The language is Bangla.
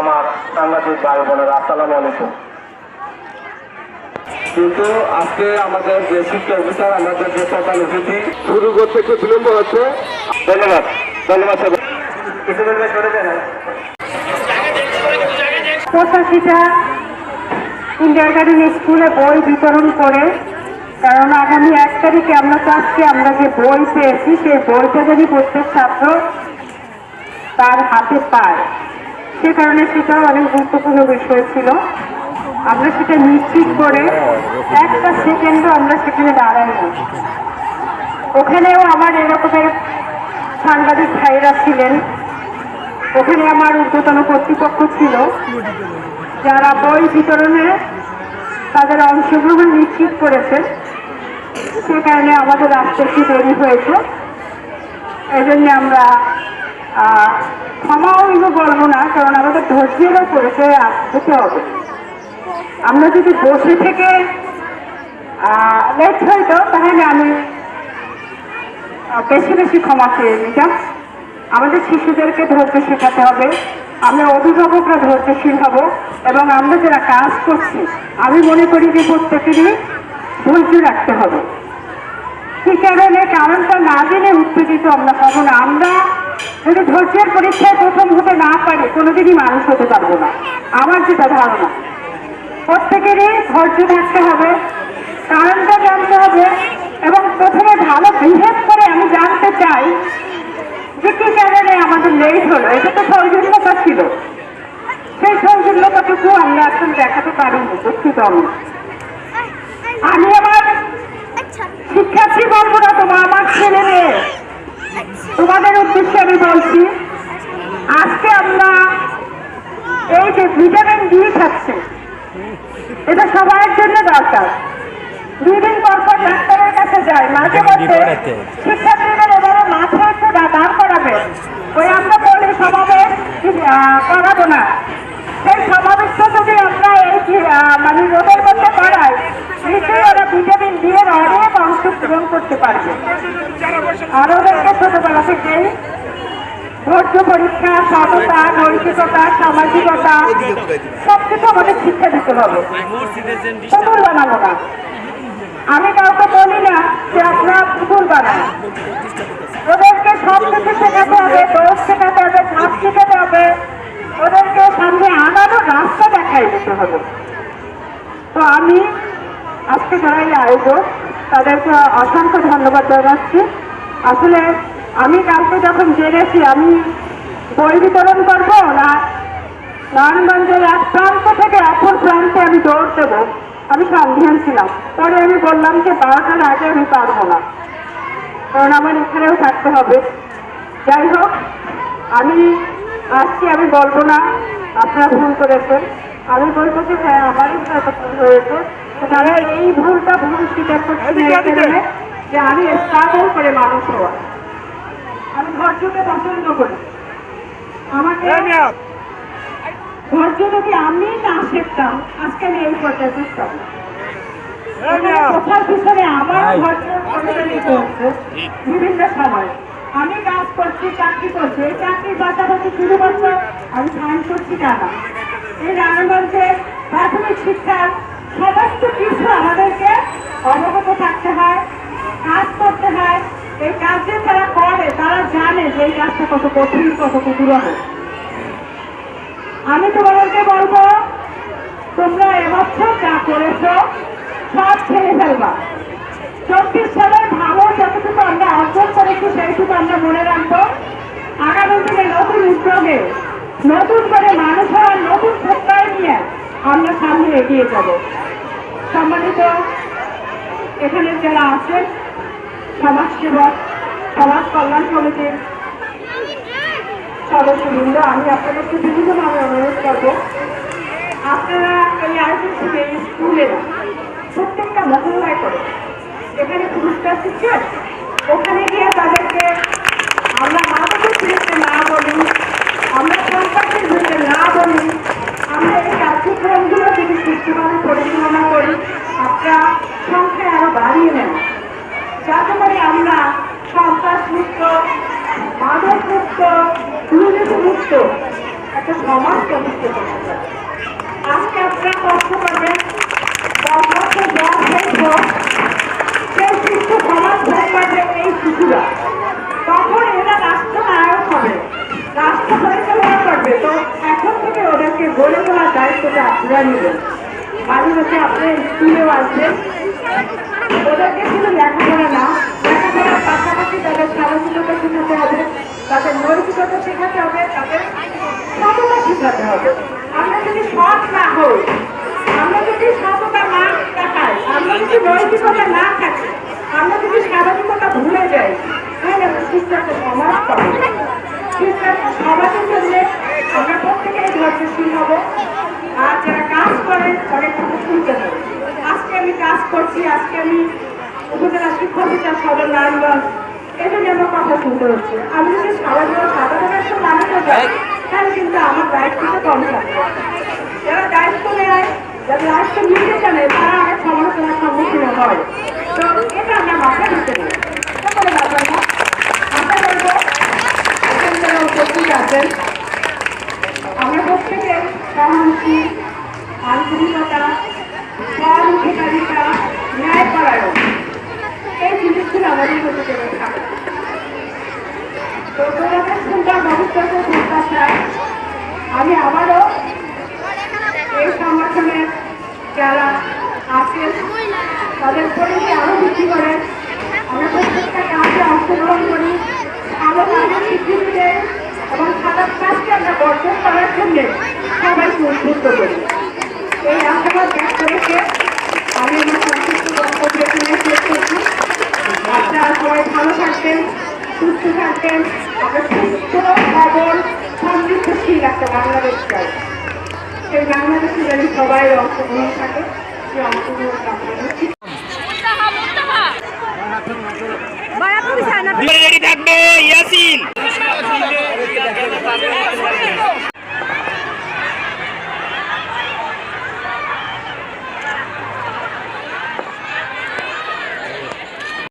আমার সাংবাদিক ভাই বোনেরা আসসালামু আলাইকুম। কিন্তু আজকে আমাদের যে শিক্ষা অফিসার আমাদের যে এসেছি শুরু করতে একটু বিলম্ব হচ্ছে। ধন্যবাদ ধন্যবাদ সবাই। কিছু বলবে পঁচাশিটা কিন্ডার গার্ডেন স্কুলে বই বিতরণ করে। কারণ আগামী এক তারিখে আমরা চাচ্ছি আমরা যে বই পেয়েছি সেই বইটা যদি প্রত্যেক ছাত্র তার হাতে পায় সে কারণে সেটাও অনেক গুরুত্বপূর্ণ বিষয় ছিল। আমরা সেটা নিশ্চিত করে একটা সেকেন্ডও আমরা সেখানে দাঁড়াইনি। ওখানেও আমার এরকমের সাংবাদিক ভাইরা ছিলেন। ওখানে আমার ঊর্ধ্বতন কর্তৃপক্ষ ছিল। যারা বই বিতরণে তাদের অংশগ্রহণ নিশ্চিত করেছে। সে কারণে আমাদের আসতে দেরি হয়েছে। এই জন্য আমরা ক্ষমাও বলব না, কারণ আমাদের ধৈর্যেরও পরিচয় আসতে হবে। আমরা যদি বসে থেকে লেট হইতো তাহলে আমি বেশি বেশি ক্ষমা চেয়ে নিতাম। আমাদের শিশুদেরকে ধৈর্য শেখাতে হবে। আমরা অভিভাবকরা ধৈর্যশীল হব, এবং আমরা যারা কাজ করছি, আমি মনে করি যে প্রত্যেকেরই ধৈর্য রাখতে হবে। কারণে কারণটা না জেনে উত্তেজিত আমরা হব না। আমরা যদি ধৈর্যের পরীক্ষায় প্রথম হতে না পারি কোনোদিনই মানুষ হতে পারব না। আমার যেটা ধারণা প্রত্যেকেরই ধৈর্য থাকতে হবে কারণটা জানতে হবে এবং প্রথমে ভালো বিহেভ করে আমি জানতে চাই যে কি কারণে আমাদের লেট হলো। এটা তো সৌজন্যতা ছিল। সেই সৌজন্যতাটুকু আমরা এখন দেখাতে পারিনি দুঃখিত আমি। আমি আমার শিক্ষার্থী বলব না তোমার আমার ছেলে মেয়ে তোমাদের উদ্দেশ্যে আমি বলছি আজকে আমরা এই যে ভিটামিন ডি খাচ্ছি এটা সবার জন্য দরকার। দুই দিন পর পর ডাক্তারের কাছে যায় মাঝে মধ্যে শিক্ষার্থীদের এবারে মাঠে একটু দা- দাঁড় করাবে। ওই আমরা বলি সমাবেশ করাবো না। সেই সমাবেশটা যদি আমরা এই যে, আহ, মানে রোদের মধ্যে করাই নিশ্চয়ই ওরা ভিটামিন ডি এর অনেক অংশ পূরণ করতে পারবে। আর ওদেরকে ছোটবেলা থেকেই। ধৈর্য পরীক্ষা সততা নৈতিকতা, সামাজিকতা, সবকিছু আমাদের শিক্ষা দিতে হবে। পুতুল বানাবো না। আমি কাউকে বলি না যে আপনারা পুতুল বানান। ওদেরকে সব কিছু শেখাতে হবে দোষ শেখাতে হবে, ঝাঁপ শেখাতে হবে। ওদেরকে সামনে আনারও রাস্তা দেখাই দিতে হবে। তো আমি আজকে যারা আয়োজক তাদেরকে অসংখ্য ধন্যবাদ জানাচ্ছি। আসলে আমি কালকে যখন জেনেছি, আমি বই বিতরণ করব না, নারায়ণগঞ্জের এক প্রান্ত থেকে অপর প্রান্তে আমি দৌড় দেবো। আমি সন্ধান ছিলাম। পরে আমি বললাম যে, বারোটার আগে আমি পারব না। কারণ আমার এখানেও থাকতে হবে। যাই হোক, আমি আসছি আমি বলব না, আপনারা ভুল করেছেন। আমি বলব যে হ্যাঁ আমারই হয়তো ভুল হয়েছে। তারা এই ভুলটা ভুল স্বীকার করছি যে আমি স্ট্রাগল করে মানুষ হওয়া। আমি ধৈর্যকে পছন্দ করি। আমাকে ধৈর্য যদি আমি না শিখতাম আজকে আমি এই পর্যায়ে শিখতাম কোথার পিছনে আমার ধৈর্য বিভিন্ন সময়। আমি কাজ করছি চাকরি করছি এই চাকরির পাশাপাশি শুধুমাত্র আমি সাইন করছি তা না এই নারায়ণগঞ্জে প্রাথমিক শিক্ষার সমস্ত কিছু আমাদেরকে অবগত থাকতে হয়, কাজ করতে হয়। এই কাজ যে তারা করে, তারা জানে যে এই কাজটা কত কঠিন, কত দুরহ আমি তোমাদেরকে বলব, তোমরা এবছর যা করেছ, সব ছেড়ে ফেলবা। চব্বিশ সালের ভালো যতটুকু আমরা অর্জন করেছি, সেইটুকু আমরা মনে রাখব। আগামী দিনে নতুন উদ্যোগে, নতুন করে মানুষ হওয়ার নতুন প্রত্যয় নিয়ে আমরা সামনে এগিয়ে যাব। সম্মানিত এখানে যারা আছেন সমাজসেবক সমাজ কল্যাণ সমিতির সদস্যবৃন্দ, আমি আপনাদেরকে বিভিন্নভাবে অনুরোধ করব, আপনারা এই আয়োজন থেকে স্কুলে না প্রত্যেকটা মহল্লায় করে এখানে পুরস্কার শিখছেন ওখানে গিয়ে তাদেরকে আমরা মাদকের বিরুদ্ধে না বলি আমরা সন্ত্রাসের বিরুদ্ধে না বলি আমরা এই কার্যক্রমগুলো যদি সুষ্ঠুভাবে পরিচালনা করি, আপনারা সংখ্যায় আরও বাড়িয়ে নেন। যাতে করে আমরা সন্ত্রাস মুক্ত, মাদক মুক্ত পুলিশ মুক্ত একটা সমাজ প্রতিষ্ঠিত করতে হবে। আজকে আপনারা কষ্ট করবেন দশ বছর সমাজ তখন রাষ্ট্র পরিচালনা করবে। তো এখন থেকে ওদেরকে গড়ে তোলার দায়িত্বটা আপনারা নেবেন। মাঝে মাঝে আপনার স্কুলেও আসবেন। ওদেরকে শুধু লেখাপড়া না। লেখাপড়ার পাশাপাশি তাদের সামাজিকতা শেখাতে হবে, তাদের নৈতিকতা শেখাতে হবে, তাদের সততা শেখাতে হবে। আমরা যদি সৎ না হই, আমরা যদি সততা না দেখাই, আমরা যদি নৈতিকতা না থাকি, আমরা যদি সামাজিকতা ভুলে যাই, তাহলে আমরা একটা সমাজ পাবো। জন্য আমরা প্রত্যেকেই ধৈর্যশীল হব আর যারা কাজ করে তাদের কথা শুনতে হবে আজকে আমি কাজ করছি, আজকে আমি উপজেলা শিক্ষক বিচার সদর নারায়ণগঞ্জ। এটা নিয়ে আমার কথা শুনতে হচ্ছে। আমি যদি সাধারণ সাধারণ একটা মানুষ যাই, তাহলে কিন্তু আমার দায়িত্বটা কম থাকবে যারা দায়িত্ব নেয়, যারা দায়িত্ব নিতে জানে, তারা অনেক সমালোচনার সম্মুখীন হয়। তো এটা আমরা মাথায় দিতে নেই সকলে ব্যাপার না করব এখানে যারা উপস্থিত আছেন। আমরা প্রত্যেকে সহানুভূতি আন্তরিকতা সহানুভূতিকারিতা ন্যায়পরায়ণ এই জিনিসগুলো আমাদের মধ্যে জেনে থাকে? তো তোমাদের সুন্দর ভবিষ্যতের প্রত্যাশায় আমি আবারও এই সংগঠনের যারা আছেন, তাদের পরিধি আরও বৃদ্ধি করে আমরা প্রত্যেকটা কাজে অংশগ্রহণ করি। ভালো কাজের স্বীকৃতি দেয় এবং খারাপ কাজকে আমরা বর্জন করার জন্য সবাইকে উদ্বুদ্ধ করি। সবাইকে আমি আমার সংক্ষিপ্ত বক্তব্য এখানে শেষ করছি। আপনারা সবাই ভালো থাকবেন, সুস্থ থাকবেন। আমরা সুস্থ সমৃদ্ধশীল একটা বাংলাদেশ চাই। সেই বাংলাদেশে যেন সবাই অংশগ্রহণ থাকে, সেই অংশগ্রহণ থাকবে ইয়াসিন।